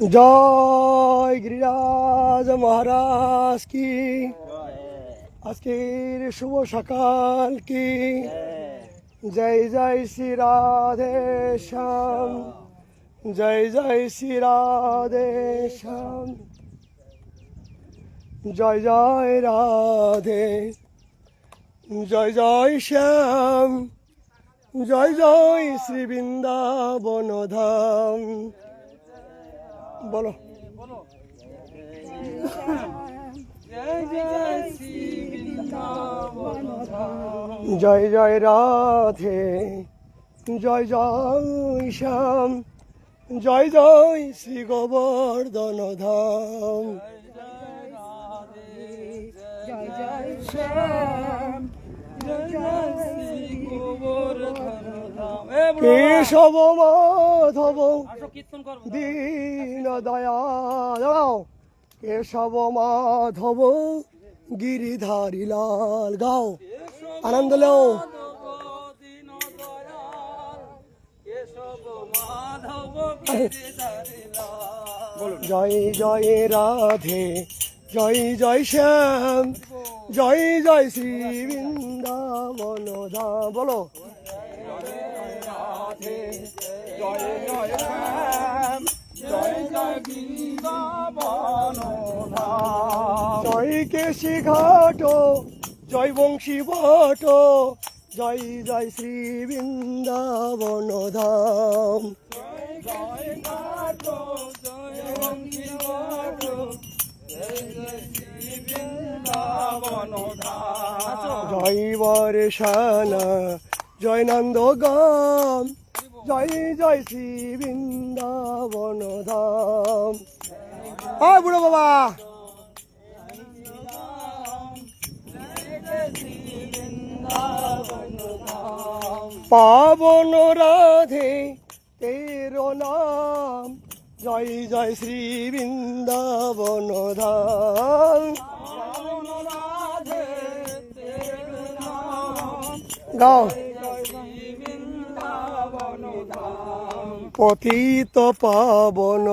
জয় গিরিরাজ মহারাজ কি? আজকের শুভ সকাল কি? জয়। জয় শ্রী রাধে শ্যাম। জয় জয় শ্রী রাধে শ্যাম। জয় জয় রাধে। জয় জয় শ্যাম। জয় জয় শ্রী বৃন্দাবন ধাম বলো। জয় জয় রাধে, জয় জয় শ্যাম, জয় জয় শ্রী গোবর্ধন ধাম। জয় জয় শ্যাম কেশব মাধব দীন দয়া দাঁড়াও। কেশব মাধব গিরিধারী লাল। গাও আনন্দ লো জয় জয় রাধে। জয় জয় শ্যাম। জয় জয় শ্রী বৃন্দাবন ধাম বলো। জয় জয় জয় কেশি ঘাট, জয় বংশী ভট জয় জয় শ্রী বৃন্দাবন ধাম জয় জয় বঙ্গী নাট জয় জয় জয় বর্ষানা জয় নন্দ গাম জয় জয় শ্রী বৃন্দাবন ধাম আয় বুড়ো বাবা। পাবন রাধে তেরো নাম জয় জয় শ্রী বৃন্দাবন ধাম গাও পতিত পাবন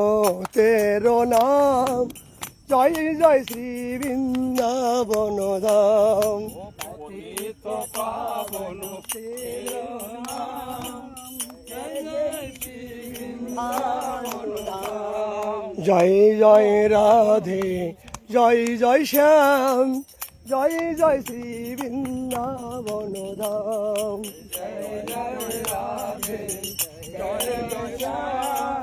তেরো নাম। জয় জয় শ্রী বৃন্দাবন ধাম। জয় জয় রাধে জয় জয় শ্যাম। জয় জয় শ্রী বৃন্দাবন ধাম জয় জয় শ্যাম।